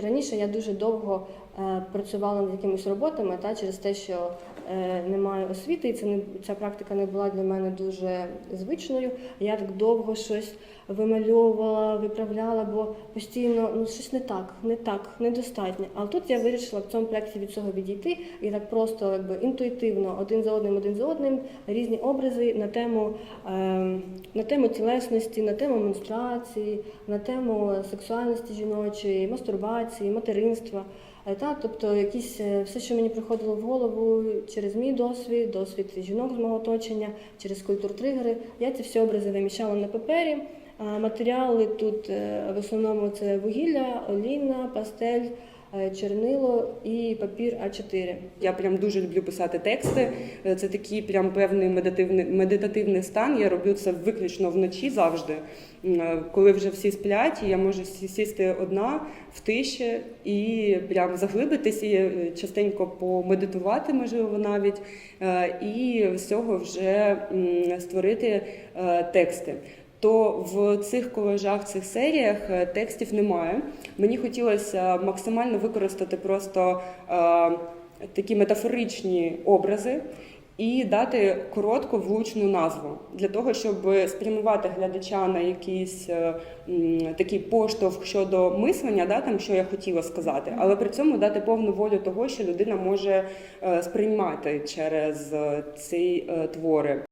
Раніше я дуже довго е, працювала над якимись роботами та через те, що е, немає освіти, і це не ця практика не була для мене дуже звичною. Я так довго щось вимальовувала, виправляла, бо постійно ну щось не так, не так, недостатньо. Але тут я вирішила в цьому проєкті від цього відійти і так просто якби інтуїтивно один за одним, один за одним різні образи на тему, е, на тему тілесності, на тему менструації, на тему сексуальності жіночої, мастурбації, материнства. Е, Та, тобто якісь е, все, що мені приходило в голову через мій досвід, досвід жінок з мого оточення, через культур-тригери, я ці всі образи виміщала на папері. Матеріали тут е, в основному це вугілля, олійна, пастель, е, чернило і папір А4. Я прям дуже люблю писати тексти. Е, Це такий прям певний медитативний, медитативний стан. Я роблю це виключно вночі завжди. Коли вже всі сплять, я можу сісти одна в тиші і прям заглибитись і частенько помедитувати, можливо, навіть, і з цього вже створити тексти. То в цих колежах, цих серіях е, текстів немає. Мені хотілося максимально використати просто е, такі метафоричні образи і дати коротку влучну назву для того, щоб спрямувати глядача на якийсь е, м, такий поштовх щодо мислення, да, там що я хотіла сказати, але при цьому дати повну волю того, що людина може е, сприймати через ці е, твори.